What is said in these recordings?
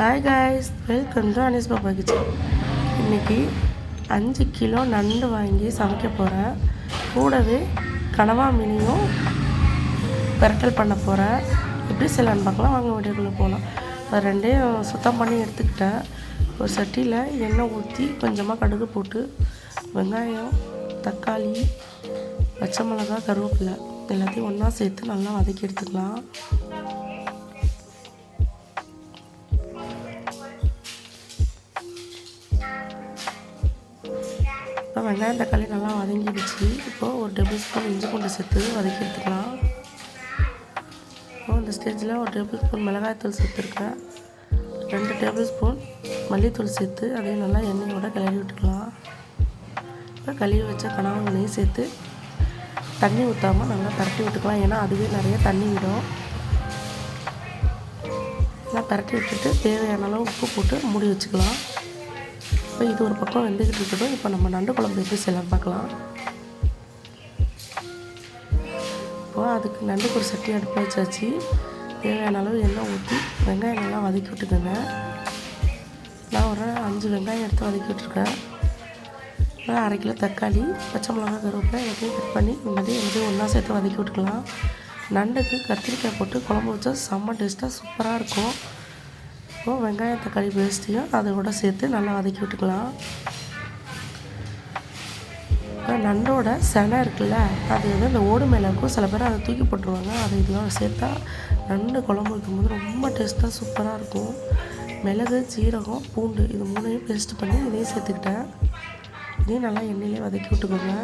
Hi guys welcome to Anis Pappa kitchen இன்றைக்கி அஞ்சு kilo நண்டு வாங்கி சமைக்க போகிறேன் கூடவே கனவா மீனையும் பெரட்டல் பண்ண போகிறேன் எப்படி செய்யலான்னு பார்க்கலாம். வாங்க வீடியோக்குள்ளே போகலாம் அது ரெண்டையும் சுத்தம் பண்ணி எடுத்துக்கிட்டேன். ஒரு சட்டியில் எண்ணெய் ஊற்றி கொஞ்சமாக கடுகு போட்டு வெங்காயம் தக்காளி பச்சை மிளகா கருவேப்பிலை எல்லாத்தையும் ஒன்றா சேர்த்து நல்லா வதக்கி எடுத்துக்கலாம். வெங்காயம் தக்காளி நல்லா வதங்கிடுச்சு. இப்போது ஒரு டேபிள் ஸ்பூன் இஞ்சி பூண்டு சேர்த்து வதக்கி எடுத்துக்கலாம் இப்போ இந்த ஸ்டேஜில் ஒரு டேபிள் ஸ்பூன் மிளகாய்த்தூள் சேர்த்துருக்கேன். ரெண்டு டேபிள் ஸ்பூன் மல்லித்தூள் சேர்த்து அதையும் நல்லா எண்ணெயோட கிளறி விட்டுக்கலாம். இப்போ கழுவி வச்ச கணவங்களையும் சேர்த்து தண்ணி ஊற்றாமல் நல்லா பரட்டி விட்டுக்கலாம். ஏன்னா அதுவே நிறைய தண்ணி விடும் நல்லா பரட்டி விட்டுட்டு தேவையான அளவு உப்பு போட்டு மூடி வச்சுக்கலாம். இப்போ இது ஒரு பக்கம் வெந்துக்கிட்டு இருக்கட்டும் இப்போ நம்ம நண்டு குழம்பு எப்படி செய்யலாம் பார்க்கலாம். இப்போது அதுக்கு நண்டுக்கு ஒரு சட்டி அடுப்பு வச்சாச்சு. தேவையான அளவு எண்ணெய் ஊற்றி வெங்காயம் நல்லா வதக்கி விட்டுக்கோங்க. நான் ஒரு அஞ்சு வெங்காயம் எடுத்து வதக்கி விட்டுருக்கேன். அரை கிலோ தக்காளி பச்சை மிளகா கருவேப்பிலை எல்லாத்தையும் கட் பண்ணி முன்னாடி மாதிரி எல்லாத்தையும் ஒன்றா சேர்த்து வதக்கி விட்டுக்கலாம். நண்டுக்கு கத்திரிக்காய் போட்டு குழம்பு வச்சா செம்ம டேஸ்ட்டாக சூப்பராக இருக்கும். இப்போது வெங்காய தக்காளி பேஸ்ட்டையும் அதோட சேர்த்து நல்லா வதக்கி விட்டுக்கலாம். நண்டோட செனை இருக்குல்ல அது வந்து இந்த ஓடு மேலே இருக்கும். சில பேர் அதை தூக்கி போட்டுருவாங்க. அதை இதெல்லாம் சேர்த்தா நண்டு குழம்பு வைக்கும்போது ரொம்ப டேஸ்ட்டாக சூப்பராக இருக்கும். மிளகு சீரகம் பூண்டு இது மூணையும் பேஸ்ட் பண்ணி இதையும் சேர்த்துக்கிட்டேன். இதையும் நல்லா எண்ணெயிலே வதக்கி விட்டுக்கோங்க.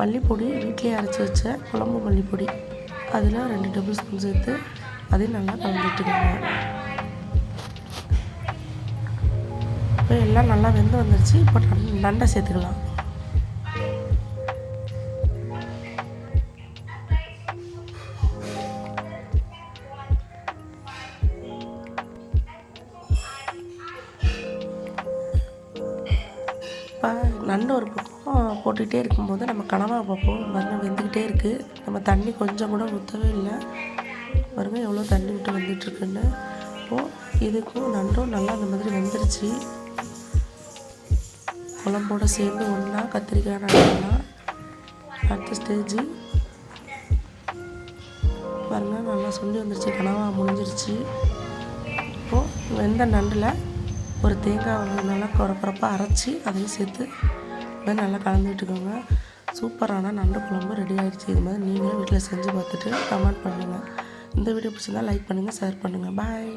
மல்லிப்பொடி வீட்டிலே அரைச்சி வச்ச குழம்பு மல்லிப்பொடி அதில் ரெண்டு டேபிள் ஸ்பூன் சேர்த்து அதையும் நல்லா கலந்து இப்போ எல்லாம் நல்லா வெந்து வந்துருச்சு. இப்போ நண்- நண்டை சேர்த்துக்கலாம். இப்போ நண்டு ஒரு பக்கம் போட்டுக்கிட்டே இருக்கும்போது நம்ம கனவா பார்ப்போம். பாருங்க வெந்துக்கிட்டே இருக்குது நம்ம தண்ணி கொஞ்சம் கூட ஊற்றவே இல்லை. பாருங்க எவ்வளோ தண்ணி விட்டு வந்துட்டுருக்குன்னு. இப்போது இதுக்கும் நண்டும் நல்லா அந்த மாதிரி வந்துருச்சு. குழம்போட சேர்ந்து ஒன்றா கத்திரிக்காய் நண்டெல்லாம் அடுத்த ஸ்டேஜு பாருங்க நல்லா சொல்லி வந்துருச்சு கனவா முடிஞ்சிருச்சு. இப்போது வெந்த நண்டில் ஒரு தேங்காய் வந்து நல்லா குறக்குறப்பாக அரைச்சி அதையும் சேர்த்து இது நல்லா கலந்து விட்டுக்கோங்க சூப்பரான நண்டு குழம்பு ரெடி ஆகிடுச்சு இது மாதிரி நீங்களும் வீட்டில் செஞ்சு பார்த்துட்டு கமெண்ட் பண்ணுங்கள் இந்த வீடியோ பிடிச்சிருந்தா லைக் பண்ணுங்கள் ஷேர் பண்ணுங்கள் பாய்